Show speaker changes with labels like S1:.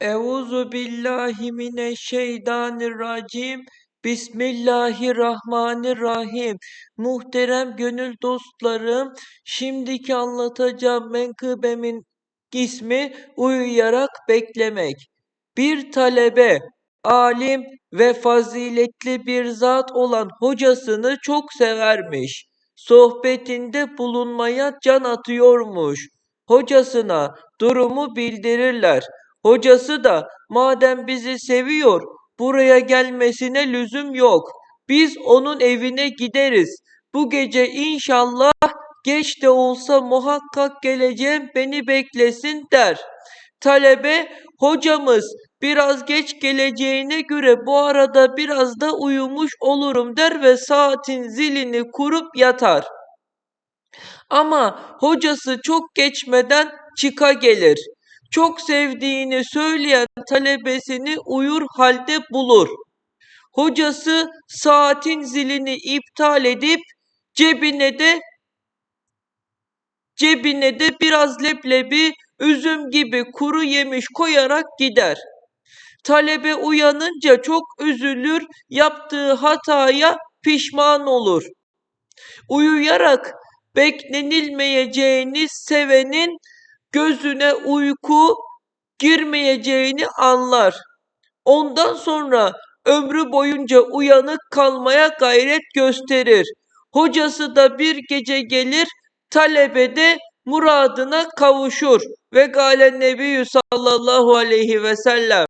S1: Euzu billahi mineşşeytanirracim. Bismillahirrahmanirrahim. Muhterem gönül dostlarım, şimdiki anlatacağım menkıbemin ismi uyuyarak beklemek. Bir talebe, alim ve faziletli bir zat olan hocasını çok severmiş. Sohbetinde bulunmaya can atıyormuş. Hocasına durumu bildirirler. Hocası da madem bizi seviyor buraya gelmesine lüzum yok. Biz onun evine gideriz. Bu gece inşallah geç de olsa muhakkak geleceğim beni beklesin der. Talebe hocamız biraz geç geleceğine göre bu arada biraz da uyumuş olurum der ve saatin zilini kurup yatar. Ama hocası çok geçmeden çıka gelir. Çok sevdiğini söyleyen talebesini uyur halde bulur. Hocası saatin zilini iptal edip cebine de cebine de biraz leblebi, üzüm gibi kuru yemiş koyarak gider. Talebe uyanınca çok üzülür, yaptığı hataya pişman olur. Uyuyarak beklenilmeyeceğini sevenin gözüne uyku girmeyeceğini anlar. Ondan sonra ömrü boyunca uyanık kalmaya gayret gösterir. Hocası da bir gece gelir, talebede muradına kavuşur. Ve galen Nebiyyü sallallahu aleyhi ve sellem.